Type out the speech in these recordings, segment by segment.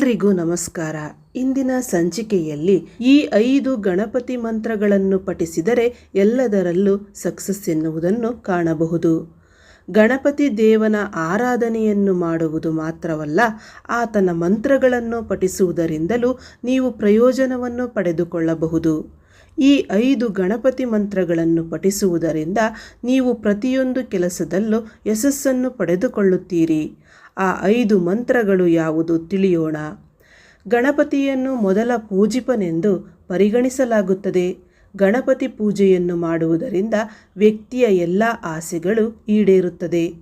ಎಲ್ರಿಗೂ ನಮಸ್ಕಾರ. ಇಂದಿನ ಸಂಚಿಕೆಯಲ್ಲಿ ಈ ಐದು ಗಣಪತಿ ಮಂತ್ರಗಳನ್ನು ಪಠಿಸಿದರೆ ಎಲ್ಲದರಲ್ಲೂ ಸಕ್ಸಸ್ ಎನ್ನುವುದನ್ನು ಕಾಣಬಹುದು. ಗಣಪತಿ ದೇವನ ಆರಾಧನೆಯನ್ನು ಮಾಡುವುದು ಮಾತ್ರವಲ್ಲ, ಆತನ ಮಂತ್ರಗಳನ್ನು ಪಠಿಸುವುದರಿಂದಲೂ ನೀವು ಪ್ರಯೋಜನವನ್ನು ಪಡೆದುಕೊಳ್ಳಬಹುದು. ಈ ಐದು ಗಣಪತಿ ಮಂತ್ರಗಳನ್ನು ಪಠಿಸುವುದರಿಂದ ನೀವು ಪ್ರತಿಯೊಂದು ಕೆಲಸದಲ್ಲೂ ಯಶಸ್ಸನ್ನು ಪಡೆದುಕೊಳ್ಳುತ್ತೀರಿ. ಆ ಐದು ಮಂತ್ರಗಳು ಯಾವುದು ತಿಳಿಯೋಣ. ಗಣಪತಿಯನ್ನು ಮೊದಲ ಪೂಜಿಪನೆಂದು ಪರಿಗಣಿಸಲಾಗುತ್ತದೆ. ಗಣಪತಿ ಪೂಜೆಯನ್ನು ಮಾಡುವುದರಿಂದ ವ್ಯಕ್ತಿಯ ಎಲ್ಲ ಆಸೆಗಳು ಈಡೇರುತ್ತದೆ.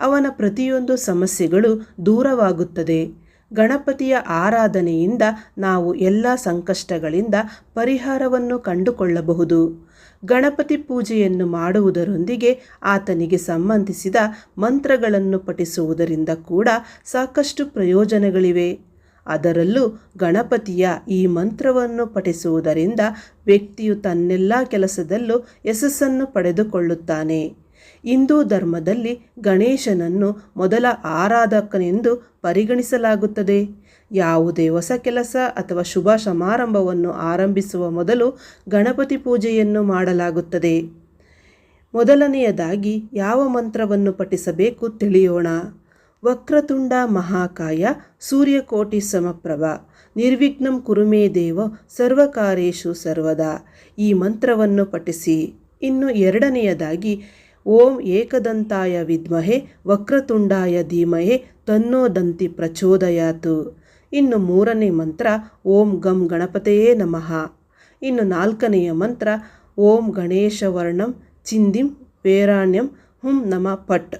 ಅವನ ಪ್ರತಿಯೊಂದು ಸಮಸ್ಯೆಗಳು ದೂರವಾಗುತ್ತದೆ. ಗಣಪತಿಯ ಆರಾಧನೆಯಿಂದ ನಾವು ಎಲ್ಲ ಸಂಕಷ್ಟಗಳಿಂದ ಪರಿಹಾರವನ್ನು ಕಂಡುಕೊಳ್ಳಬಹುದು. ಗಣಪತಿ ಪೂಜೆಯನ್ನು ಮಾಡುವುದರೊಂದಿಗೆ ಆತನಿಗೆ ಸಂಬಂಧಿಸಿದ ಮಂತ್ರಗಳನ್ನು ಪಠಿಸುವುದರಿಂದ ಕೂಡ ಸಾಕಷ್ಟು ಪ್ರಯೋಜನಗಳಿವೆ. ಅದರಲ್ಲೂ ಗಣಪತಿಯ ಈ ಮಂತ್ರವನ್ನು ಪಠಿಸುವುದರಿಂದ ವ್ಯಕ್ತಿಯು ತನ್ನೆಲ್ಲ ಕೆಲಸದಲ್ಲೂ ಯಶಸ್ಸನ್ನು ಪಡೆದುಕೊಳ್ಳುತ್ತಾನೆ. ಹಿಂದೂ ಧರ್ಮದಲ್ಲಿ ಗಣೇಶನನ್ನು ಮೊದಲ ಆರಾಧಕನೆಂದು ಪರಿಗಣಿಸಲಾಗುತ್ತದೆ. ಯಾವುದೇ ಹೊಸ ಕೆಲಸ ಅಥವಾ ಶುಭ ಸಮಾರಂಭವನ್ನು ಆರಂಭಿಸುವ ಮೊದಲು ಗಣಪತಿ ಪೂಜೆಯನ್ನು ಮಾಡಲಾಗುತ್ತದೆ. ಮೊದಲನೆಯದಾಗಿ ಯಾವ ಮಂತ್ರವನ್ನು ಪಠಿಸಬೇಕು ತಿಳಿಯೋಣ. ವಕ್ರತುಂಡ ಮಹಾಕಾಯ ಸೂರ್ಯಕೋಟಿ ಸಮಪ್ರಭ ನಿರ್ವಿಘ್ನಂ ಕುರುಮೇ ದೇವ ಸರ್ವಕಾರೇಶು ಸರ್ವದಾ ಈ ಮಂತ್ರವನ್ನು ಪಠಿಸಿ. ಇನ್ನು ಎರಡನೆಯದಾಗಿ ಓಂ ಏಕದಂತಾಯ ವಿದ್ಮಹೆ ವಕ್ರತುಂಡಾಯ ಧೀಮಹೆ ತನ್ನೋದಂತಿ ಪ್ರಚೋದಯಾತು. ಇನ್ನು ಮೂರನೇ ಮಂತ್ರ ಓಂ ಗಂ ಗಣಪತೆಯೇ ನಮಃ. ಇನ್ನು ನಾಲ್ಕನೆಯ ಮಂತ್ರ ಓಂ ಗಣೇಶವರ್ಣಂ ಚಿಂದಿಂ ವೇರಾಣ್ಯಂ ಹುಂ ನಮ ಪಟ್.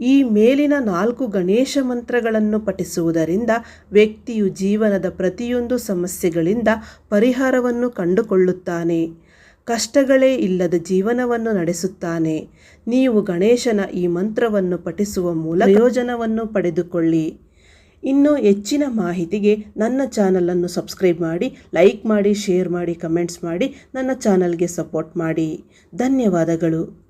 ಈ ಮೇಲಿನ ನಾಲ್ಕು ಗಣೇಶ ಮಂತ್ರಗಳನ್ನು ಪಠಿಸುವುದರಿಂದ ವ್ಯಕ್ತಿಯು ಜೀವನದ ಪ್ರತಿಯೊಂದು ಸಮಸ್ಯೆಗಳಿಂದ ಪರಿಹಾರವನ್ನು ಕಂಡುಕೊಳ್ಳುತ್ತಾನೆ. ಕಷ್ಟಗಳೇ ಇಲ್ಲದ ಜೀವನವನ್ನು ನಡೆಸುತ್ತಾನೆ. ನೀವು ಗಣೇಶನ ಈ ಮಂತ್ರವನ್ನು ಪಠಿಸುವ ಮೂಲಕ ಪ್ರಯೋಜನವನ್ನು ಪಡೆದುಕೊಳ್ಳಿ. ಇನ್ನು ಹೆಚ್ಚಿನ ಮಾಹಿತಿಗೆ ನನ್ನ ಚಾನಲನ್ನು ಸಬ್ಸ್ಕ್ರೈಬ್ ಮಾಡಿ, ಲೈಕ್ ಮಾಡಿ, ಶೇರ್ ಮಾಡಿ, ಕಮೆಂಟ್ಸ್ ಮಾಡಿ ನನ್ನ ಚಾನಲ್ಗೆ ಸಪೋರ್ಟ್ ಮಾಡಿ. ಧನ್ಯವಾದಗಳು.